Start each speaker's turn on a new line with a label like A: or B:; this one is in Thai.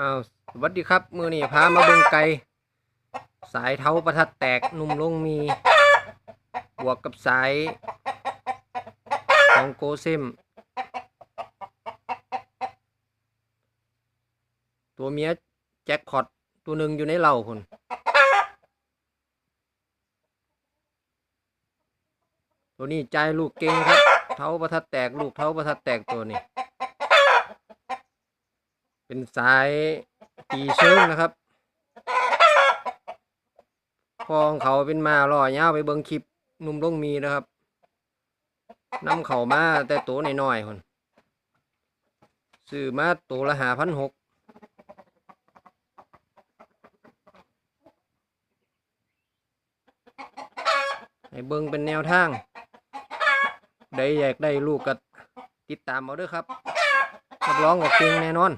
A: อ้าวสวัสดีครับ มือนี่พามาเบิ่งไก่สายเท้าประทัดแตกหนุ่มลงมี บวกกับสายของโกเซมตัวเมียแจ็คพอตตัวหนึ่งอยู่ในเหล่าคนตัวนี้ใจลูกเก่งครับ เท้าประทัดแตกลูกเท้าประทัดแตกตัวนี้ เป็นสายตีเชิงนะครับพอของเขาเป็นมาล่อยาวไปเบิงคลิปหนุ่มลงมีนะครับนำเขามาแต่ตัวหน้อยๆคนซื้อมาตัวละหาพันหกให้เบิงเป็นแนวทางได้อยากได้ลูกก็ติดตามเอาด้วยครับรับรองว่าเก่งแน่นอน